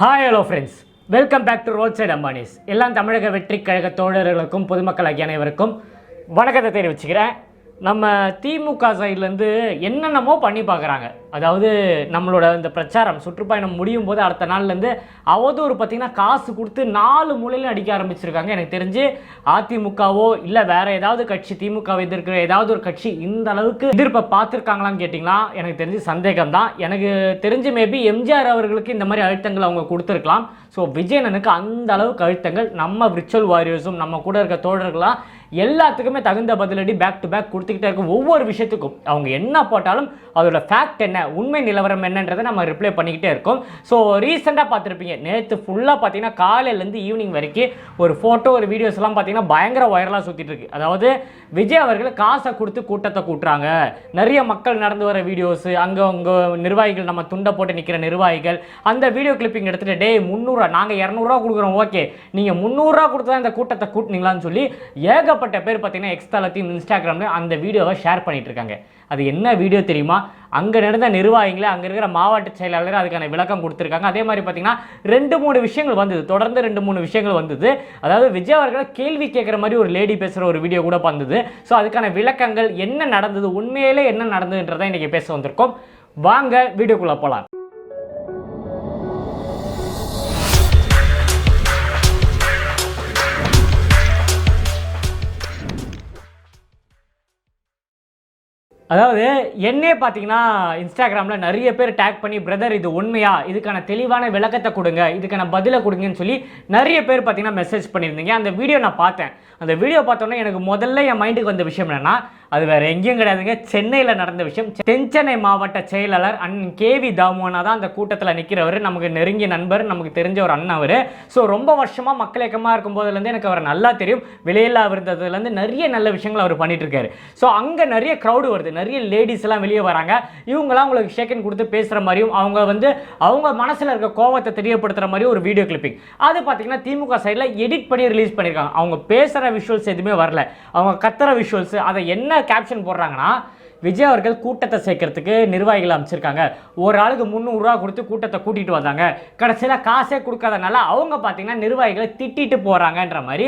Hi hello friends Welcome back to roadside Ambanis எல்லாம் தமிழக வெற்றி கழக தோழர்களுக்கும் பொதுமக்கள் ஆகிய அனைவருக்கும் வணக்கத்தை தெரிவிச்சுக்கிறேன். நம்ம திமுக சைட்லேருந்து என்னென்னமோ பண்ணி பார்க்குறாங்க. அதாவது நம்மளோட இந்த பிரச்சாரம் சுற்றுப்பயணம் முடியும் போது அடுத்த நாள்லேருந்து அவதூறு பார்த்திங்கன்னா காசு கொடுத்து நாலு மூலையிலும் அடிக்க ஆரம்பிச்சிருக்காங்க. எனக்கு தெரிஞ்சு அதிமுகவோ இல்லை வேறு ஏதாவது கட்சி திமுக எதிர்க்கிற ஏதாவது ஒரு கட்சி இந்த அளவுக்கு எதிர்ப்பை பார்த்துருக்காங்களான்னு கேட்டிங்களா? எனக்கு தெரிஞ்சு சந்தேகம் தான் எனக்கு தெரிஞ்சு மேபி எம்ஜிஆர் அவர்களுக்கு இந்த மாதிரி அழுத்தங்கள் அவங்க கொடுத்துருக்கலாம். ஸோ விஜயனனுக்கு அந்த அளவுக்கு அழுத்தங்கள். நம்ம விர்ச்சுவல் வாரியர்ஸும் நம்ம கூட இருக்க தோழர்களாக எல்லாத்துக்குமே தகுந்த பதிலடி பேக் டு பேக் கொடுத்துக்கிட்டே இருக்கும். ஒவ்வொரு விஷயத்துக்கும் அவங்க என்ன போட்டாலும் அதோட ஃபேக்ட் என்ன உண்மை நிலவரம் என்னன்றதை நம்ம ரிப்ளை பண்ணிக்கிட்டே இருக்கோம். ஸோ ரீசெண்டாக பார்த்துருப்பீங்க. நேற்று ஃபுல்லாக பார்த்தீங்கன்னா காலையிலேருந்து ஈவினிங் வரைக்கும் ஒரு ஃபோட்டோ ஒரு வீடியோஸ்லாம் பார்த்தீங்கன்னா பயங்கர வைரலாக சுற்றிட்டு இருக்கு. அதாவது விஜய் அவர்கள் காசை கொடுத்து கூட்டத்தை கூட்டுறாங்க. நிறைய மக்கள் நடந்து வர வீடியோஸ் அங்கே அங்கே நிர்வாகிகள் நம்ம துண்டை போட்டு நிற்கிற நிர்வாகிகள் அந்த வீடியோ கிளிப்பிங் எடுத்துகிட்டு டேய் முந்நூறுரூவா நாங்கள் இரநூறுவா கொடுக்குறோம் ஓகே நீங்கள் முந்நூறுரூவா கொடுத்து தான் இந்த கூட்டத்தை கூட்டினீங்களான்னு சொல்லி ஏகப்பட்ட பேர் பார்த்தீங்கன்னா எக்ஸ்தாலத்தையும் இன்ஸ்டாகிராம்லையும் அந்த வீடியோவை ஷேர் பண்ணிட்டு இருக்காங்க அது என்ன வீடியோ தெரியுமா? அங்கே நடந்த நிர்வாகிகளை அங்கே இருக்கிற மாவட்ட செயலாளர் அதுக்கான விளக்கம் கொடுத்துருக்காங்க. அதே மாதிரி பார்த்தீங்கன்னா ரெண்டு மூணு விஷயங்கள் வந்தது. தொடர்ந்து ரெண்டு மூணு விஷயங்கள் வந்தது. அதாவது விஜய் அவர்களை கேள்வி கேட்குற மாதிரி ஒரு லேடி பேசுகிற ஒரு வீடியோ கூட வந்தது. ஸோ அதுக்கான விளக்கங்கள் என்ன நடந்தது? உண்மையிலே என்ன நடந்ததுன்றதை இன்றைக்கி பேச வந்திருக்கோம். வாங்க வீடியோக்குள்ளே போகலாம் அதாவது என்னே பார்த்தீங்கன்னா இன்ஸ்டாகிராமில் நிறைய பேர் டேக் பண்ணி பிரதர் இது உண்மையா? இதுக்கான தெளிவான விளக்கத்தை கொடுங்க. இதுக்கான பதிலை கொடுங்கன்னு சொல்லி நிறைய பேர் பார்த்தீங்கன்னா மெசேஜ் பண்ணியிருந்தீங்க. அந்த வீடியோ நான் பார்த்தேன். அந்த வீடியோ பார்த்தோன்னே எனக்கு முதல்ல என் மைண்டுக்கு வந்த விஷயம் என்னென்னா அது வேற எங்கேயும் கிடையாதுங்க. சென்னையில் நடந்த விஷயம். தென்சென்னை மாவட்ட செயலாளர் அண்ணன் கேவி தாமோனா தான் அந்த கூட்டத்தில் நிற்கிறவர் நமக்கு நெருங்கிய நண்பர் நமக்கு தெரிஞ்ச ஒரு அண்ணன் அவர். ஸோ ரொம்ப வருஷமாக மக்கள் இயக்கமாக இருக்கும் போதுலேருந்து எனக்கு அவர் நல்லா தெரியும். விலையில்லா விருந்ததுலேருந்து நிறைய நல்ல விஷயங்கள் அவர் பண்ணிட்டு இருக்காரு ஸோ அங்கே நிறைய க்ரௌடு வருது. நிறைய லேடிஸ் எல்லாம் வெளியே வராங்க. இவங்கெல்லாம் உங்களுக்கு ஷேக்கன் கொடுத்து பேசுகிற மாதிரியும் அவங்க வந்து அவங்க மனசில் இருக்க கோவத்தை தெரியப்படுத்துகிற மாதிரி ஒரு வீடியோ கிளிப்பிங் அது பார்த்தீங்கன்னா திமுக சைடில் எடிட் பண்ணி ரிலீஸ் பண்ணியிருக்காங்க அவங்க பேசுகிற விஷுவல்ஸ் எதுவுமே வரல. அவங்க கத்துற விஷுவல்ஸ் அதை என்ன கேப்ஷன் போடுறாங்கன்னா விஜய் அவர்கள் கூட்டத்தை சேர்க்கறதுக்கு நிர்வாகிகள் அமைச்சிருக்காங்க ஒரு ஆளுக்கு முந்நூறுரூவா கொடுத்து கூட்டத்தை கூட்டிகிட்டு வந்தாங்க. கடைசியில் காசே கொடுக்காதனால அவங்க பார்த்தீங்கன்னா நிர்வாகிகளை திட்டிட்டு போகிறாங்கன்ற மாதிரி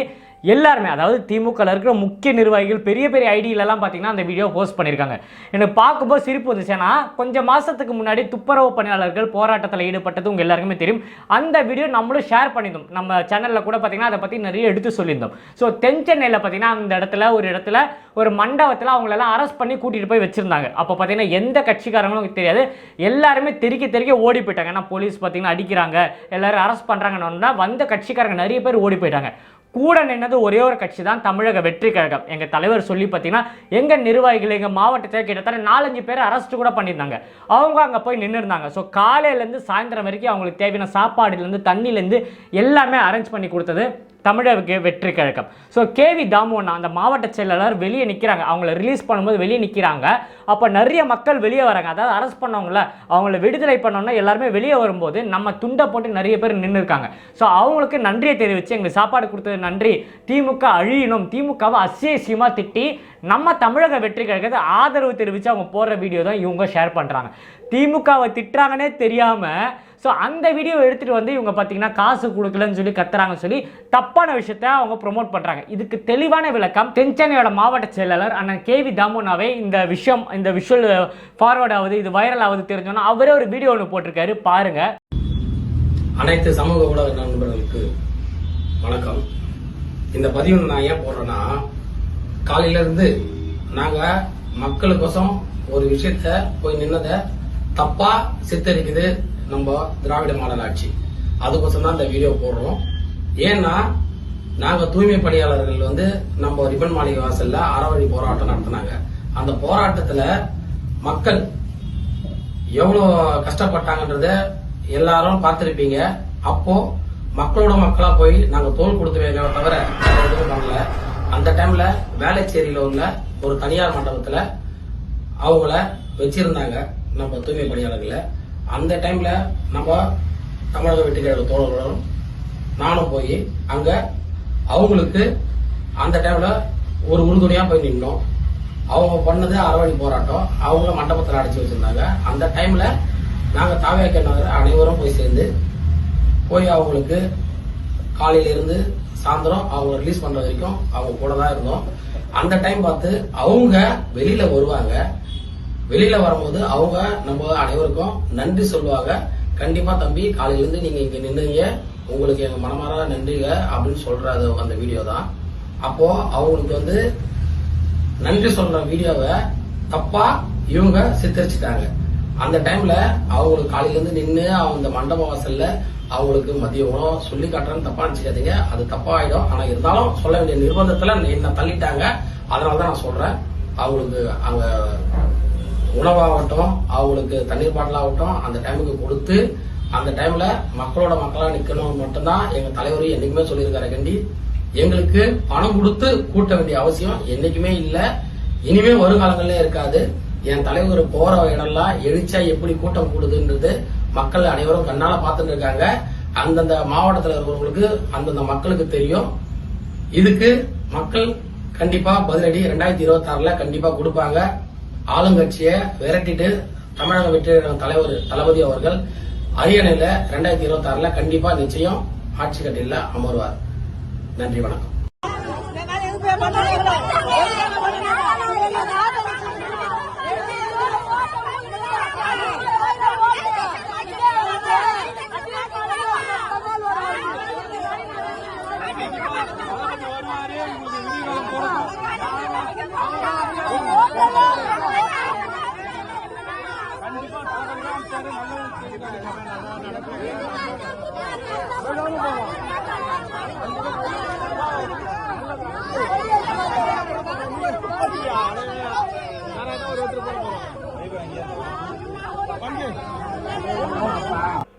எல்லாருமே அதாவது திமுகவில் இருக்கிற முக்கிய நிர்வாகிகள் பெரிய பெரிய ஐடியிலலாம் பார்த்தீங்கன்னா அந்த வீடியோ போஸ்ட் பண்ணியிருக்காங்க எனக்கு பார்க்கும்போது சிரிப்பு வந்துச்சு. ஏன்னா கொஞ்சம் மாதத்துக்கு முன்னாடி துப்புரவு பணியாளர்கள் போராட்டத்தில் ஈடுபட்டது உங்கள் எல்லாருக்குமே தெரியும். அந்த வீடியோ நம்மளும் ஷேர் பண்ணியிருந்தோம். நம்ம சேனலில் கூட பார்த்தீங்கன்னா அதை பற்றி நிறைய எடுத்து சொல்லியிருந்தோம். ஸோ தென் சென்னையில் பார்த்தீங்கன்னா அந்த இடத்துல ஒரு இடத்துல ஒரு மண்டபத்தில் அவங்களெல்லாம் அரெஸ்ட் பண்ணி கூட்டிகிட்டு போய் வச்சுருந்தாங்க. அப்போ பார்த்தீங்கன்னா எந்த கட்சிக்காரங்களும் தெரியாது. எல்லாருமே தெறிக்க தெறிக்க ஓடி போயிட்டாங்க. ஏன்னா போலீஸ் பார்த்தீங்கன்னா அடிக்கிறாங்க. எல்லாரும் அரெஸ்ட் பண்ணுறாங்கன்னா வந்த கட்சிக்காரங்க நிறைய பேர் ஓடி போயிட்டாங்க. கூட நின்னது ஒரே ஒரு கட்சி தான் தமிழக வெற்றி கழகம். எங்கள் தலைவர் சொல்லி பார்த்தீங்கன்னா எங்கள் நிர்வாகிகள் எங்கள் மாவட்டத்தில் கிட்டத்தட்ட நாலஞ்சு பேர் அரெஸ்ட் கூட பண்ணியிருந்தாங்க. அவங்க அங்கே போய் நின்றுருந்தாங்க ஸோ காலையிலேருந்து சாயந்தரம் வரைக்கும் அவங்களுக்கு தேவையான சாப்பாடுலேருந்து தண்ணிலேருந்து எல்லாமே அரேஞ்ச் பண்ணி கொடுத்தது. தமிழக வெற்றி கழகம். ஸோ கேவி தாமோனா அந்த மாவட்ட செயலாளர் வெளியே நிற்கிறாங்க அவங்கள ரிலீஸ் பண்ணும்போது வெளியே நிற்கிறாங்க அப்போ நிறைய மக்கள் வெளியே வராங்க. அதாவது அரெஸ்ட் பண்ணவங்கள அவங்கள விடுதலை பண்ணோன்னா எல்லாருமே வெளியே வரும்போது நம்ம துண்டை போட்டு நிறைய பேர் நின்று இருக்காங்க ஸோ அவங்களுக்கு நன்றியை தெரிவித்து எங்களுக்கு சாப்பாடு கொடுத்தது நன்றி. திமுக அழியணும். திமுகவை அசியசியமாக திட்டி நம்ம தமிழக வெற்றி கழகத்தை ஆதரவு தெரிவித்து அவங்க போடுற வீடியோ தான் இவங்க ஷேர் பண்ணுறாங்க திமுகவை திட்டுறாங்கன்னே தெரியாமல் ஸோ அந்த வீடியோ எடுத்துகிட்டு வந்து இவங்க பார்த்தீங்கன்னா காசு கொடுக்கலன்னு சொல்லி கத்துறாங்கன்னு சொல்லி தப்பான விஷயத்த அவங்க ப்ரொமோட் பண்ணுறாங்க இதுக்கு தெளிவான விளக்கம் தென்சென்னையோட மாவட்ட செயலாளர் அண்ணன் கே வி தாமுனாவே இந்த விஷயம் இந்த விஷுவல் ஃபார்வர்ட் ஆகுது இது வைரல் ஆகுது தெரிஞ்சோன்னா அவரே ஒரு வீடியோ ஒன்று போட்டிருக்காரு. பாருங்க. அனைத்து சமூக ஊடக நண்பர்களுக்கு வணக்கம். இந்த பதிவு நான் ஏன் போடுறேன்னா காலையில இருந்து நாங்க மக்களுக்கோசம் ஒரு விஷயத்த போய் நின்னதை தப்பா சித்தரிக்குது. நம்ம திராவிட மாடல் ஆட்சி அதுக்கோசம் தான் இந்த வீடியோ போடுறோம். ஏன்னா நாங்க தூய்மை பணியாளர்கள் வந்து நம்ம ரிப்பன் மாளிகை வாசல்ல அறவழி போராட்டம் நடத்தினாங்க. அந்த போராட்டத்துல மக்கள் எவ்வளோ கஷ்டப்பட்டாங்கன்றத எல்லாரும் பார்த்திருப்பீங்க. அப்போ மக்களோட மக்களா போய் நாங்க தோல் கொடுத்துவே தவிர வேற எதுவும் பண்ணல. டைம்ல வேளச்சேரியில உள்ள ஒரு தனியார் மண்டபத்துல அவங்கள வச்சிருந்தாங்க நம்ம தூய்மை பணியாளர்களை. அந்த டைம்ல நம்ம தமிழக வெற்றிக்கழக தோழர்களும் நானும் போய் அங்க அவங்களுக்கு அந்த டைம்ல ஒரு உறுதுணையா போய் நின்னோம். அவங்க பண்ணது அறவழி போராட்டம். அவங்கள மண்டபத்தில் அடைச்சி வச்சிருந்தாங்க. அந்த டைம்ல நாங்க தாவியாக்க நகர் அனைவரும் போய் சேர்ந்து போய் அவங்களுக்கு காலையில இருந்து சாயந்தரம் அவங்க ரிலீஸ் பண்ற வரைக்கும் அவங்க கூட தான் இருந்தோம். அந்த டைம் பார்த்து அவங்க வெளியில வருவாங்க. வெளியில வரும்போது அவங்க நம்ம அனைவருக்கும் நன்றி சொல்லுவாங்க. கண்டிப்பா தம்பி காலையில இருந்து நீங்க இங்க நின்றுங்க உங்களுக்கு எங்க மனமார நன்றிங்க அப்படின்னு சொல்றது அந்த வீடியோ தான். அப்போ அவங்களுக்கு வந்து நன்றி சொல்ற வீடியோவை தப்பா இவங்க சித்தரிச்சுட்டாங்க. அந்த டைம்ல அவங்களுக்கு காலையில இருந்து நின்று அந்த மண்டப வாசல்ல அவங்களுக்கு மதிய உணவு சொல்லி காட்டுறேன்னு தப்பா நினைச்சுக்காதீங்க. அது தப்பாயிடும். ஆனா இருந்தாலும் சொல்ல வேண்டிய நிர்பந்தத்துல என்ன தள்ளிட்டாங்க. அதனாலதான் நான் சொல்றேன். அவங்களுக்கு அங்க உணவாகட்டும் அவங்களுக்கு தண்ணீர் பாட்டில் ஆகட்டும் அந்த டைமுக்கு கொடுத்து அந்த டைம்ல மக்களோட மக்களா நிக்கணும் மட்டும்தான் எங்க தலைவர் என்னைக்குமே சொல்லியிருக்காரு கண்டி. எங்களுக்கு பணம் கொடுத்து கூட்ட வேண்டிய அவசியம் என்னைக்குமே இல்ல. இனிமே வருங்காலங்கள்ல இருக்காது. என் தலைவர் போற இடம்லாம் எழுச்சா எப்படி கூட்டம் கூடுதுன்றது மக்கள் அனைவரும் கண்ணால பாத்துட்டு இருக்காங்க. அந்தந்த மாவட்டத்தில் இருக்கிறவங்களுக்கு அந்தந்த மக்களுக்கு தெரியும். இதுக்கு மக்கள் கண்டிப்பா பதிலடி ரெண்டாயிரத்தி இருபத்தி ஆறுல கண்டிப்பா கொடுப்பாங்க. ஆளுங்கட்சியை விரட்டிட்டு தமிழக வெற்றி தலைவர் தளபதி அவர்கள் அரியணையில ரெண்டாயிரத்தி இருபத்தி ஆறுல கண்டிப்பா நிச்சயம் ஆட்சி கட்டில அமர்வார். நன்றி வணக்கம்.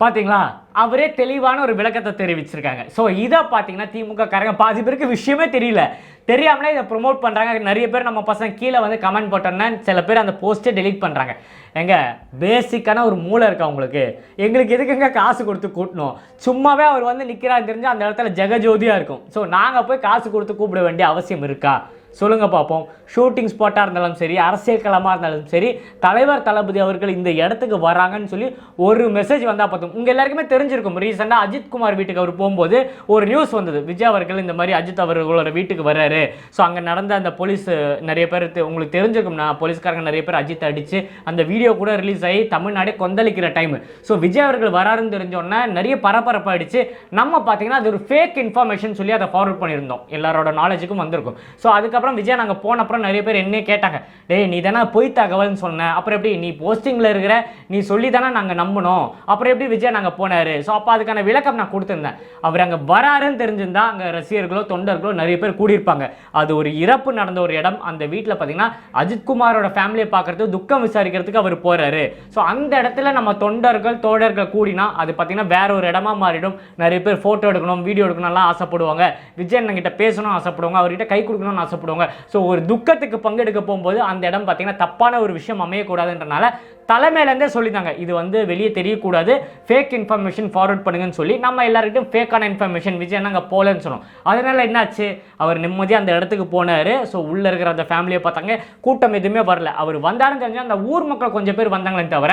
பார்த்தீங்களா அவரே தெளிவான ஒரு விளக்கத்தை தெரிவிச்சிருக்காங்க. ஸோ இதை பார்த்தீங்கன்னா திமுக காரங்க பாதி பேருக்கு விஷயமே தெரியல. தெரியாமலே இதை ப்ரொமோட் பண்ணுறாங்க நிறைய பேர் நம்ம பசங்க கீழே வந்து கமெண்ட் போட்டோன்னா சில பேர் அந்த போஸ்ட்டே டெலிட் பண்ணுறாங்க எங்க பேசிக்கான ஒரு மூளை இருக்கா உங்களுக்கு? எங்களுக்கு எதுக்குங்க காசு கொடுத்து கூட்டணும்? சும்மாவே அவர் வந்து நிற்கிறாரு தெரிஞ்சு அந்த இடத்துல ஜெகஜோதியாக இருக்கும். ஸோ நாங்கள் போய் காசு கொடுத்து கூப்பிட வேண்டிய அவசியம் இருக்கா? சொல்லுங்கள் பார்ப்போம். ஷூட்டிங் ஸ்பாட்டாக இருந்தாலும் சரி அரசியல் களமாக இருந்தாலும் சரி தலைவர் தளபதி அவர்கள் இந்த இடத்துக்கு வராங்கன்னு சொல்லி ஒரு மெசேஜ் வந்தால் பார்த்தோம் உங்கள் எல்லாருக்குமே தெரிஞ்சிருக்கும். ரீசெண்டாக அஜித் குமார் வீட்டுக்கு அவர் போகும்போது ஒரு நியூஸ் வந்தது. விஜய் அவர்கள் இந்த மாதிரி அஜித் அவர்களோட வீட்டுக்கு வர்றாரு ஸோ அங்கே நடந்த அந்த போலீஸ் நிறைய பேர் உங்களுக்கு தெரிஞ்சிருக்கும் நான் போலீஸ்காரங்க நிறைய பேர் அஜித் அடிச்சு அந்த வீடியோ கூட ரிலீஸ் ஆகி தமிழ்நாடே கொந்தளிக்கிற டைம் ஸோ விஜய் அவர்கள் வராருன்னு தெரிஞ்சோன்னா நிறைய பரபரப்பாயிடுச்சு நம்ம பார்த்தீங்கன்னா அது ஒரு ஃபேக் இன்ஃபர்மேஷன் சொல்லி அதை ஃபார்வர்ட் பண்ணியிருந்தோம். எல்லாரோட நாலேஜுக்கும் வந்திருக்கும். ஸோ அதுக்கப்புறம் விஜய் நாங்கள் போன அப்புறம் நிறைய பேர் என்ன கேட்டாங்க டேய் நீ தானே பொய் தகவல்னு சொன்ன. அப்புறம் எப்படி நீ போஸ்டிங்கில் இருக்கிற நீ சொல்லி தானே நாங்கள் நம்பணும் அப்புறம் எப்படி விஜய் நாங்கள் போனாரு? ஸோ அப்போ அதுக்கான விளக்கம் நான் கொடுத்துருந்தேன். அவர் அங்கே வராருன்னு தெரிஞ்சிருந்தா அங்கே ரசிகர்களோ தொண்டர்களோ நிறைய பேர் கூடியிருப்பாங்க. அது ஒரு இறப்பு நடந்த ஒரு இடம். அந்த வீட்டில் பார்த்தீங்கன்னா அஜித்குமாரோட ஃபேமிலியை பார்க்கறதுக்கு துக்கம் விசாரிக்கிறதுக்கு அவர் போறாரு. ஸோ அந்த இடத்துல நம்ம தொண்டர்கள் தோழர்கள் கூடினா அது பார்த்தீங்கன்னா வேற ஒரு இடமா மாறிடும். நிறைய பேர் ஃபோட்டோ எடுக்கணும் வீடியோ எடுக்கணும்லாம் ஆசைப்படுவாங்க. விஜய் அண்ணன்கிட்ட பேசணும் ஆசைப்படுவாங்க. அவர்கிட்ட கை கொடுக்கணும்னு ஆசைப்படுவாங்க. ஸோ ஒரு துக்கத்துக்கு பங்கெடுக்க போகும்போது அந்த இடம் பார்த்தீங்கன்னா தப்பான ஒரு விஷயம் அமையக்கூடாதுன்றனால தலைமையிலேருந்தே சொல்லியிருந்தாங்க. இது வந்து வெளியே தெரியக்கூடாது. ஃபேக் இன்ஃபர்மேஷன் ஃபார்வர்ட் பண்ணுங்கன்னு சொல்லி நம்ம எல்லாருக்கிட்டும் ஃபேக்கான இன்ஃபர்மேஷன் விஜய் நாங்கள் போகலன்னு சொன்னோம். அதனால என்னாச்சு? அவர் நிம்மதியாக அந்த இடத்துக்கு போனார். ஸோ உள்ளே இருக்கிற அந்த ஃபேமிலியை பார்த்தாங்க. கூட்டம் எதுவுமே வரல. அவர் வந்தாருன்னு தெரிஞ்சு அந்த ஊர் மக்கள் கொஞ்சம் பேர் வந்தாங்களே தவிர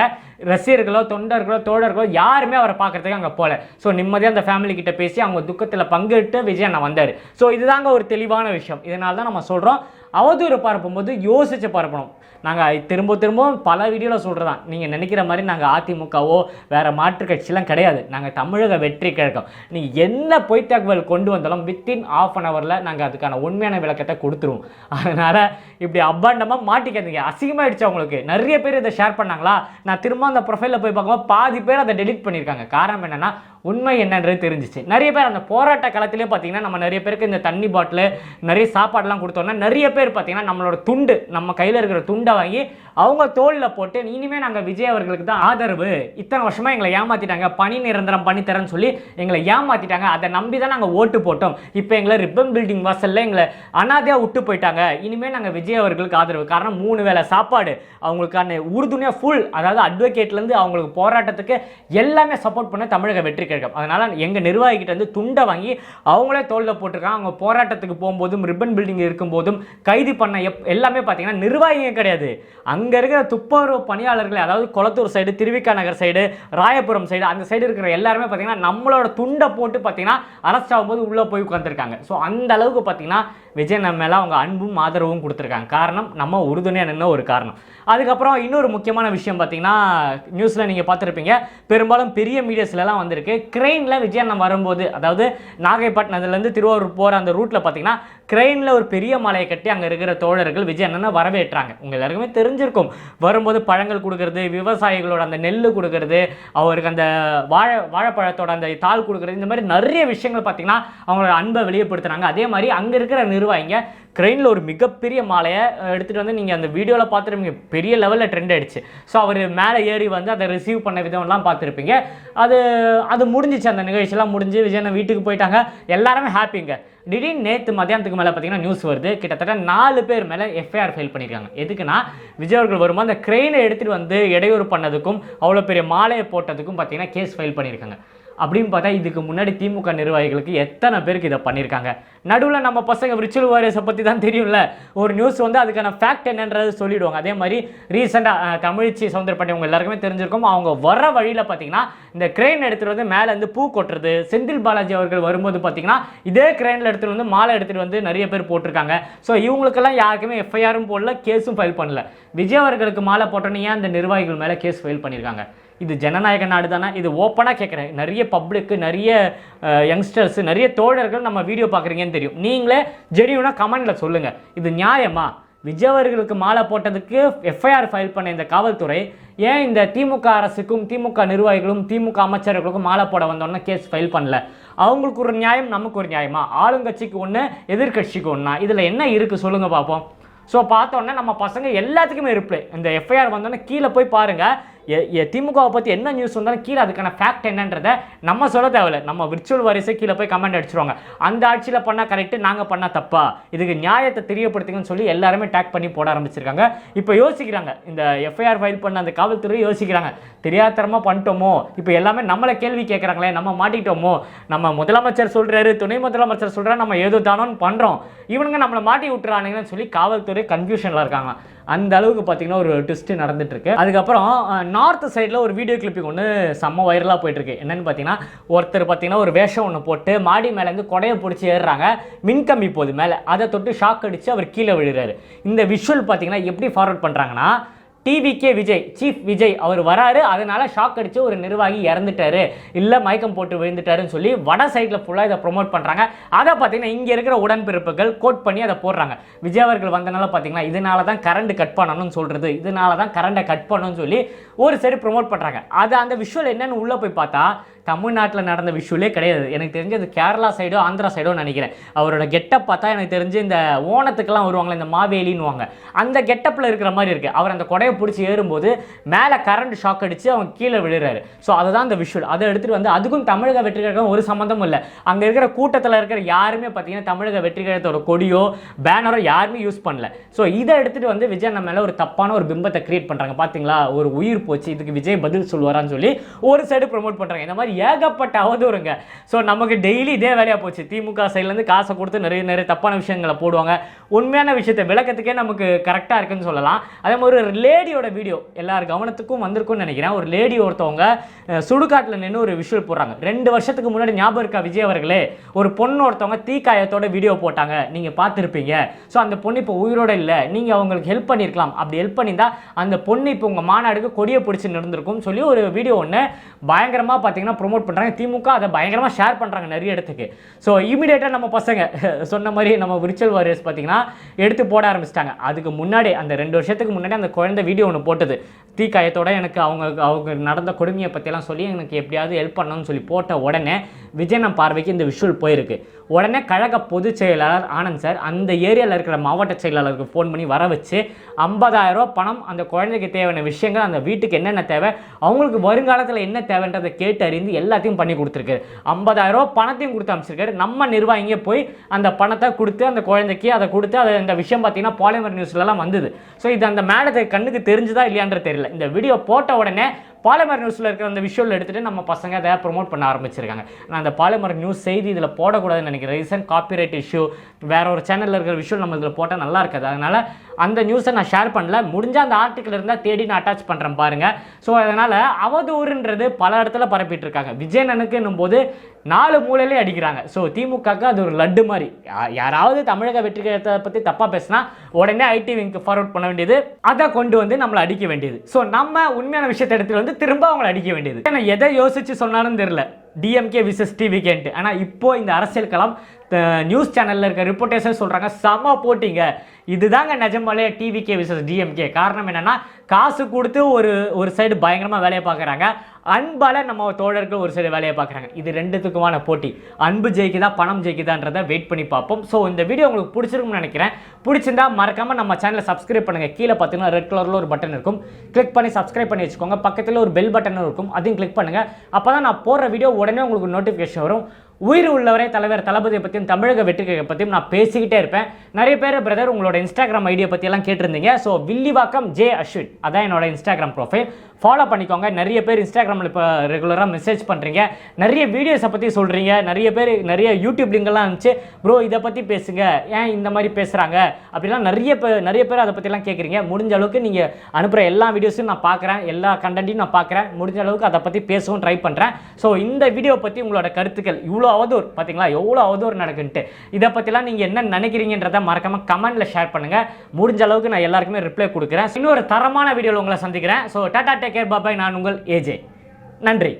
ரசிகர்களோ தொண்டர்களோ தோழர்களோ யாருமே அவரை பார்க்குறதுக்கு அங்கே போகல ஸோ நிம்மதியாக அந்த ஃபேமிலி கிட்ட பேசி அவங்க துக்கத்தில் பங்கிட்டு விஜய் அண்ணா வந்தார். ஸோ இதுதாங்க ஒரு தெளிவான விஷயம். இதனால தான் நம்ம சொல்கிறோம் அவதூறு பார்க்கும்போது யோசிச்சு பார்க்கணும் நாங்கள் திரும்ப திரும்ப பல வீடியோவில் சொல்கிறதான் நீங்கள் நினைக்கிற மாதிரி நாங்கள் அதிமுகவோ வேறு மாற்று கட்சிலாம் கிடையாது. நாங்கள் தமிழக வெற்றி கழகம். நீங்கள் என்ன பொய் தகவல் கொண்டு வந்தாலும் வித்தின் ஆஃப் அன் ஹவரில் நாங்கள் அதுக்கான உண்மையான விளக்கத்தை கொடுத்துருவோம். அதனால் இப்படி அப்பாண்டமாக மாட்டிக்காதீங்க. அசிங்கமாகிடுச்சு அவங்களுக்கு நிறைய பேர் இதை ஷேர் பண்ணாங்களா? நான் திரும்ப அந்த ப்ரொஃபைலில் போய் பார்க்கும்போது பாதி பேர் அதை டெலிட் பண்ணியிருக்காங்க. காரணம் என்னென்னா உண்மை என்னன்றது தெரிஞ்சிச்சு. நிறைய பேர் அந்த போராட்ட காலத்திலே பார்த்தீங்கன்னா நம்ம நிறைய பேருக்கு இந்த தண்ணி பாட்டில் நிறைய சாப்பாடுலாம் கொடுத்தோம்னா நிறைய பேர் பார்த்தீங்கன்னா நம்மளோட துண்டு நம்ம கையில் இருக்கிற துண்டை வாங்கி அவங்க தோளில் போட்டு இனிமேல் நாங்கள் விஜய் அவர்களுக்கு தான் ஆதரவு. இத்தனை வருஷமாக எங்களை ஏமாற்றிட்டாங்க பணி நிரந்தரம் பண்ணித்தரேன்னு சொல்லி எங்களை ஏமாற்றிட்டாங்க அதை நம்பி தான் நாங்கள் ஓட்டு போட்டோம். இப்போ எங்களை ரிப்பன் பில்டிங் வாசல்ல எங்களை அனாதையாக விட்டு போயிட்டாங்க. இனிமேல் நாங்கள் விஜய் அவர்களுக்கு ஆதரவு. காரணம் மூணு வேளை சாப்பாடு. அவங்களுக்கான உறுதுணையாக ஃபுல் அதாவது அட்வொகேட்லேருந்து அவங்களுக்கு போராட்டத்துக்கு எல்லாமே சப்போர்ட் பண்ண தமிழக வெற்றி கழகம் அதனால் எங்கள் நிர்வாகிகிட்ட வந்து துண்டை வாங்கி அவங்களே தோளில் போட்டிருக்காங்க. அவங்க போராட்டத்துக்கு போகும்போதும் ரிப்பன் பில்டிங் இருக்கும்போதும் கைது பண்ண எப் எல்லாமே பார்த்தீங்கன்னா நிர்வாகிங்க கிடையாது. அங்கே இருக்கிற துப்புரவு பணியாளர்கள் அதாவது Kolathur side Thiruvika Nagar side Royapuram side அந்த சைடு இருக்கிற எல்லாருமே பார்த்தீங்கன்னா நம்மளோட துண்டை போட்டு பார்த்தீங்கன்னா அரெஸ்ட் ஆகும்போது உள்ளே போய் உட்காந்துருக்காங்க ஸோ அந்த அளவுக்கு பார்த்தீங்கன்னா விஜய் நம்ம மேலே அவங்க அன்பும் ஆதரவும் கொடுத்துருக்காங்க. காரணம் நம்ம உறுதுணையாக நின்ன ஒரு காரணம். அதுக்கப்புறம் இன்னொரு முக்கியமான விஷயம் பார்த்தீங்கன்னா நியூஸில் நீங்கள் பார்த்துருப்பீங்க பெரும்பாலும் பெரிய மீடியாஸ்லலாம் வந்திருக்கு. கிரெயினில் விஜய் அண்ணன் வரும்போது அதாவது நாகைப்பட்டினத்துலேருந்து திருவாரூர் போகிற அந்த ரூட்டில் பார்த்தீங்கன்னா கிரெயினில் ஒரு பெரிய மலையை கட்டி அங்கே இருக்கிற தோழர்கள் விஜயண்ணனை வரவேற்றாங்க. உங்கள் எல்லாருக்குமே தெரிஞ்சிருக்கும். வரும்போது பழங்கள் கொடுக்கறது விவசாயிகளோட அந்த நெல் கொடுக்கறது அவருக்கு அந்த வாழை வாழைப்பழத்தோட அந்த தாள் கொடுக்கறது இந்த மாதிரி நிறைய விஷயங்கள் பார்த்தீங்கன்னா அவங்களோட அன்பை வெளியப்படுத்துகிறாங்க அதே மாதிரி அங்கே இருக்கிற நிர்வாகிங்க கிரெயினில் ஒரு மிகப்பெரிய மாலையை எடுத்துகிட்டு வந்து நீங்கள் அந்த வீடியோவில் பார்த்துருப்பீங்க பெரிய லெவலில் ட்ரெண்ட் ஆயிடுச்சு. ஸோ அவர் மேலே ஏறி வந்து அதை ரிசீவ் பண்ண விதம்லாம் பார்த்துருப்பீங்க. அது அது முடிஞ்சிச்சு அந்த நிகழ்ச்சியெல்லாம் முடிஞ்சு விஜயனை வீட்டுக்கு போயிட்டாங்க. எல்லாருமே ஹாப்பிங்க திடீர்னு நேற்று மத்தியானத்துக்கு மேலே பார்த்தீங்கன்னா நியூஸ் வருது. கிட்டத்தட்ட நாலு பேர் மேலே எஃப்ஐஆர் ஃபைல் பண்ணியிருக்காங்க எதுக்குன்னா விஜய் அவர்கள் வரும்போது அந்த கிரெயினை எடுத்துகிட்டு வந்து இடையூறு பண்ணதுக்கும் அவ்வளோ பெரிய மாலையை போட்டதுக்கும் பார்த்தீங்கன்னா கேஸ் ஃபைல் பண்ணியிருக்காங்க அப்படின்னு பார்த்தா இதுக்கு முன்னாடி திமுக நிர்வாகிகளுக்கு எத்தனை பேருக்கு இதை பண்ணியிருக்காங்க? நடுவில் நம்ம பசங்க விர்ச்சுவல் வாரியர்ஸை பற்றி தான் தெரியும்ல. ஒரு நியூஸ் வந்து அதுக்கான ஃபேக்ட் என்னன்றது சொல்லிவிடுவாங்க அதே மாதிரி ரீசெண்டாக தமிழ்ச்சி சவுந்தரப்பாண்டி எல்லாருக்குமே தெரிஞ்சிருக்கும். அவங்க வர வழியில் பார்த்தீங்கன்னா இந்த கிரெயின் எடுத்துகிட்டு வந்து மேலேருந்து பூ கொட்டுறது செந்தில் பாலாஜி அவர்கள் வரும்போது பார்த்தீங்கன்னா இதே கிரெயினில் எடுத்துகிட்டு வந்து மாலை எடுத்துகிட்டு வந்து நிறைய பேர் போட்டிருக்காங்க. ஸோ இவங்களுக்கெல்லாம் யாருக்குமே எஃப்ஐஆரும் போடல கேஸும் ஃபைல் பண்ணல. விஜய் அவர்களுக்கு மாலை போட்டோன்னே ஏன் அந்த நிர்வாகிகள் மேலே கேஸ் ஃபைல் பண்ணியிருக்காங்க? இது ஜனநாயக நாடு தானே இது ஓப்பனாக கேட்குறேன் நிறைய பப்ளிக்கு நிறைய யங்ஸ்டர்ஸு நிறைய தோழர்கள் நம்ம வீடியோ பார்க்குறீங்கன்னு தெரியும். நீங்களே ஜெனியூனா கமெண்டில் சொல்லுங்கள் இது நியாயமா? விஜய் அவர்களுக்கு மாலை போட்டதுக்கு எஃப்ஐஆர் ஃபைல் பண்ண இந்த காவல்துறை ஏன் இந்த திமுக அரசுக்கும் திமுக நிர்வாகிகளும் திமுக அமைச்சர்களுக்கும் மாலை போட வந்தோன்னா கேஸ் ஃபைல் பண்ணல? அவங்களுக்கு ஒரு நியாயம் நமக்கு ஒரு நியாயமா? ஆளுங்கட்சிக்கு ஒன்று எதிர்க்கட்சிக்கு ஒன்றா இதில் என்ன இருக்குது சொல்லுங்கள் பார்ப்போம் ஸோ பார்த்தோன்னே நம்ம பசங்க எல்லாத்துக்குமே ரிப்ளை இந்த எஃப்ஐஆர் வந்தோன்னே கீழே போய் பாருங்கள் திமுகவை பற்றி என்ன நியூஸ் வந்தாலும் கீழே அதுக்கான ஃபேக்ட் என்னன்றதை நம்ம சொல்ல தேவையில்ல. நம்ம விர்ச்சுவல் வாரிசை கீழே போய் கமெண்ட் அடிச்சிருவாங்க. அந்த ஆட்சியில் பண்ணால் கரெக்டு நாங்கள் பண்ணால் தப்பா? இதுக்கு நியாயத்தை தெரியப்படுத்துங்கன்னு சொல்லி எல்லாருமே டேக் பண்ணி போட ஆரம்பிச்சிருக்காங்க. இப்போ யோசிக்கிறாங்க. இந்த எஃப்ஐஆர் ஃபைல் பண்ண அந்த காவல்துறை யோசிக்கிறாங்க. தெரியாதரமாக பண்ணிட்டோமோ? இப்போ எல்லாமே நம்மளை கேள்வி கேட்குறாங்களே நம்ம மாட்டிக்கிட்டோமோ? நம்ம முதலமைச்சர் சொல்கிறாரு துணை முதலமைச்சர் சொல்கிறாரு நம்ம ஏதோ தானோன்னு பண்ணுறோம் இவனுங்க நம்மளை மாட்டி விட்டுறானுங்கன்னு சொல்லி காவல்துறை கன்ஃபியூஷனில் இருக்காங்க. அந்த அளவுக்கு பார்த்தீங்கன்னா ஒரு ட்விஸ்ட்டு நடந்துட்டுருக்கு. அதுக்கப்புறம் நார்த் சைடில் ஒரு வீடியோ கிளிப்பிங் ஒன்று செம்ம வைரலாக போயிட்டுருக்கு. என்னென்னு பார்த்தீங்கன்னா ஒருத்தர் பார்த்தீங்கன்னா ஒரு வேஷம் ஒன்று போட்டு மாடி மேலேருந்து கொடையை பிடிச்சி ஏறுறாங்க. மின்கம்பி போகுது மேலே. அதை தொட்டு ஷாக் அடித்து அவர் கீழே விழுறாரு. இந்த விஷுவல் பார்த்தீங்கன்னா எப்படி ஃபார்வர்ட் பண்ணுறாங்கன்னா டிவிகே விஜய் சீஃப் விஜய் அவர் வராரு. அதனால ஷாக் அடிச்சு ஒரு நிர்வாகி இறந்துட்டாரு. இல்லை மயக்கம் போட்டு விழுந்துட்டாருன்னு சொல்லி வட சைடில் ஃபுல்லாக இதை ப்ரொமோட் பண்ணுறாங்க அதை பார்த்தீங்கன்னா இங்கே இருக்கிற உடன்பிறப்புகள் கோட் பண்ணி அதை போடுறாங்க. விஜய் அவர்கள் வந்தனால பார்த்தீங்கன்னா இதனால தான் கரண்ட் கட் பண்ணணும்னு சொல்கிறது இதனால தான் கரண்டை கட் பண்ணணும்னு சொல்லி ஒரு சைடு ப்ரொமோட் பண்ணுறாங்க அது அந்த விஷுவல் என்னன்னு உள்ளே போய் பார்த்தா தமிழ்நாட்டில் நடந்த விஷுவலே கிடையாது. எனக்கு தெரிஞ்சு அது கேரளா சைடோ ஆந்திரா சைடோ நினைக்கிறேன். அவரோட கெட்டப் பார்த்தா எனக்கு தெரிஞ்சு இந்த ஓணத்துக்கெல்லாம் வருவாங்களே இந்த மாவேலின்னுவாங்க. அந்த கெட்டப்பில் இருக்கிற மாதிரி இருக்குது அவர் அந்த கொடையை பிடிச்சி ஏறும்போது மேலே கரண்ட் ஷாக் அடித்து அவங்க கீழே விழுறாரு. ஸோ அதுதான் அந்த விஷுவல் அதை எடுத்துகிட்டு வந்து அதுக்கும் தமிழக வெற்றிகளுக்கும் ஒரு சம்மந்தமும் இல்லை. அங்கே இருக்கிற கூட்டத்தில் இருக்கிற யாருமே பார்த்தீங்கன்னா தமிழக வெற்றிகளத்தோட கொடியோ பேனரோ யாருமே யூஸ் பண்ணல. ஸோ இதை எடுத்துகிட்டு வந்து விஜய் நம்ம மேலே ஒரு தப்பான ஒரு பிம்பத்தை கிரியேட் பண்ணுறாங்க பார்த்தீங்களா ஒரு உயிர் போச்சு. இதுக்கு விஜய் பதில் சொல்லுவாரான்னு சொல்லி ஒரு சைடு ப்ரொமோட் பண்ணுறாங்க இந்த மாதிரி ஏகப்பட்ட அவதூறுங்க. ஸோ நமக்கு டெய்லி இதே வேலையாக போச்சு. திமுக சைட்லேருந்து காசை கொடுத்து நிறைய நிறைய தப்பான விஷயங்களை போடுவாங்க. உண்மையான விஷயத்தை விளக்கத்துக்கே நமக்கு கரெக்டாக இருக்குன்னு சொல்லலாம். அதே மாதிரி ஒரு லேடியோட வீடியோ எல்லார் கவனத்துக்கும் வந்திருக்கும்னு நினைக்கிறேன். ஒரு லேடி ஒருத்தவங்க சுடுகாட்டில் நின்று ஒரு விஷுவல் போடுறாங்க. ரெண்டு வருஷத்துக்கு முன்னாடி ஞாபகம் இருக்கா விஜய் அவர்களே? ஒரு பொண்ணு ஒருத்தவங்க தீக்காயத்தோட வீடியோ போட்டாங்க. நீங்கள் பார்த்துருப்பீங்க. ஸோ அந்த பொண்ணு இப்போ உயிரோட இல்லை. நீங்கள் அவங்களுக்கு ஹெல்ப் பண்ணியிருக்கலாம் அப்படி ஹெல்ப் பண்ணியிருந்தால் அந்த பொண்ணு இப்போ உங்கள் மாநாடுக்கு கொடியை பிடிச்சி நடந்திருக்கும் சொல்லி ஒரு வீடியோ ஒன்று பயங்கரமாக பார்த்தீங்கன்னா ப்ரோமோட் பண்ணுறாங்க திமுக அதை பயங்கரமாக ஷேர் பண்ணுறாங்க நிறைய இடத்துக்கு. ஸோ இமீடியட்டாக நம்ம பசங்க சொன்ன மாதிரி நம்ம விர்ச்சுவல் வாரியர்ஸ் பார்த்தீங்கன்னா எடுத்து போட ஆரம்பிச்சிட்டாங்க. அதுக்கு முன்னாடி அந்த ரெண்டு வருஷத்துக்கு முன்னாடி அந்த குழந்தை வீடியோ ஒன்று போட்டது. தீக்காயத்தோட எனக்கு அவங்க அவங்க நடந்த கொடுமையை பற்றிலாம் சொல்லி எனக்கு எப்படியாவது ஹெல்ப் பண்ணணும்னு சொல்லி போட்ட உடனே விஜயனம் பார்வைக்கு இந்த விஷுவல் போயிருக்கு. உடனே கழக பொதுச் செயலாளர் ஆனந்த் சார் அந்த ஏரியாவில் இருக்கிற மாவட்ட செயலாளருக்கு ஃபோன் பண்ணி வர வச்சு 50000 ரூபா பணம் அந்த குழந்தைக்கு தேவையான விஷயங்கள் அந்த வீட்டுக்கு என்னென்ன தேவை அவங்களுக்கு வருங்காலத்தில் என்ன தேவைன்றதை கேட்டு அறிந்து எல்லாத்தையும் பண்ணி கொடுத்துருக்காரு. 50000 பணத்தையும் கொடுத்து அமைச்சிருக்காரு நம்ம நிர்வாகிங்க போய் அந்த பணத்தை கொடுத்து அந்த குழந்தைக்கு அதை கொடுத்து அதை இந்த விஷயம் பார்த்தீங்கன்னா பாலிமர் நியூஸ்லலாம் வந்தது. ஸோ இது அந்த மேடத்தை கண்ணுக்கு தெரிஞ்சுதா இல்லையான்றது தெரியல. இந்த வீடியோ போட்ட உடனே பாலிமர் நியூஸில் இருக்கிற அந்த விஷுவல் எடுத்துகிட்டு நம்ம பசங்க அதை ப்ரொமோட் பண்ண ஆரம்பிச்சிருக்காங்க. நான் அந்த பாலிமர் நியூஸ் செய்தி இதில் போடக்கூடாதுன்னு நினைக்கிறேன். ரீசன்ட் காப்பிரைட் இஷ்யூ வேற ஒரு சேனலில் இருக்கிற விஷுவல் நம்ம இதில் போட்டால் நல்லா இருக்காது. அதனால் அந்த நியூஸை நான் ஷேர் பண்ணல. முடிஞ்ச அந்த ஆர்டிக்கல் இருந்தால் தேடி நான் அட்டாச் பண்ணுறேன் பாருங்கள் ஸோ அதனால் அவதூறுன்றது பல இடத்துல பரப்பிட்டு இருக்காங்க. விஜயனனுக்குன்னும் போது நாலு மூலையிலே அடிக்கிறாங்க. ஸோ திமுகக்கு அது ஒரு லட்டு மாதிரி. யா- யாராவது தமிழக வெற்றிகரத்தை பற்றி தப்பாக பேசினா உடனே ஐடி விங்க்கு ஃபார்வர்ட் பண்ண வேண்டியது. அதை கொண்டு வந்து நம்மளை அடிக்க வேண்டியது. ஸோ நம்ம உண்மையான விஷயத்தை எடுத்துகிட்டு வந்து திரும்ப அவங்களை அடிக்க வேண்டியது. ஏன்னா எதை யோசிச்சு சொன்னாலும் தெரியல. டிஎம்கே விசஸ் டிவிகேன்ட்டு ஆனால் இப்போது இந்த அரசியல் களம் நியூஸ் சேனலில் இருக்க ரிப்போர்ட்டர்ஸே சொல்கிறாங்க செம போட்டிங்க. இதுதாங்க நிஜமாலே டிவிகே விசஸ் டிஎம்கே காரணம் என்னென்னா காசு கொடுத்து ஒரு ஒரு சைடு பயங்கரமாக வேலையை பார்க்குறாங்க. அன்பால் நம்ம தோழர்கள் ஒரு சைடு வேலையை பார்க்குறாங்க. இது ரெண்டுத்துக்குமான போட்டி. அன்பு ஜெயிக்குதா பணம் ஜெயிக்குதான்றதை வெயிட் பண்ணி பார்ப்போம். ஸோ இந்த வீடியோ உங்களுக்கு பிடிச்சிருக்கும்னு நினைக்கிறேன். பிடிச்சிருந்தா மறக்காமல் நம்ம சேனலை சப்ஸ்கிரைப் பண்ணுங்க. கீழே பார்த்தீங்கன்னா ரெட் கலரில் ஒரு பட்டன் இருக்கும். கிளிக் பண்ணி சப்ஸ்கிரைப் பண்ணி வச்சுக்கோங்க. பக்கத்தில் ஒரு பெல் பட்டன் இருக்கும். அதையும் கிளிக் பண்ணுங்கள் அப்போ தான் நான் போடுற வீடியோ உடனே உங்களுக்கு நோட்டிஃபிகேஷன் வரும். உயிர் உள்ளவரை தலைவர் தளபதியை பற்றியும் தமிழக வெற்றிகளை பற்றியும் நான் பேசிக்கிட்டே இருப்பேன். நிறைய பேர் பிரதர் உங்களோட இன்ஸ்டாகிராம் ஐடியை பற்றியெல்லாம் கேட்டிருந்தீங்க. ஸோ வில்லிவாக்கம் ஜே அஸ்வின் அதான் என்னோட இன்ஸ்டாகிராம் ப்ரொஃபைல் ஃபாலோ பண்ணிக்கோங்க. நிறைய பேர் இன்ஸ்டாகிராமில் இப்போ ரெகுலராக மெசேஜ் பண்ணுறீங்க நிறைய வீடியோஸை பற்றி சொல்கிறீங்க நிறைய பேர் நிறைய யூடியூப் லிங்கெல்லாம் இருந்துச்சு ப்ரோ இதை பற்றி பேசுங்க. ஏன் இந்த மாதிரி பேசுகிறாங்க அப்படிலாம் நிறைய பேர் நிறைய பேர் அதை பற்றிலாம் கேட்குறீங்க முடிஞ்ச அளவுக்கு நீங்கள் அனுப்புகிற எல்லா வீடியோஸும் நான் பார்க்குறேன் எல்லா கண்டென்ட்டையும் நான் பார்க்குறேன் முடிஞ்ச அளவுக்கு அதை பற்றி பேசவும் ட்ரை பண்ணுறேன் ஸோ இந்த வீடியோ பற்றி உங்களோட கருத்துக்கள் இவ்வளோ அவதூறு பார்த்தீங்களா எவ்வளோ அவதூறு நடக்குன்ட்டு. இதை பற்றிலாம் நீங்கள் என்ன நினைக்கிறீங்கன்றதை மறக்காமல் கமெண்ட்டில் ஷேர் பண்ணுங்கள் முடிஞ்ச அளவுக்கு நான் எல்லாருக்குமே ரிப்ளை கொடுக்குறேன். இன்னொரு தரமான வீடியோவில் உங்களை சந்திக்கிறேன். So tata take care bye bye நான் உங்கள் ஏஜே நன்றி.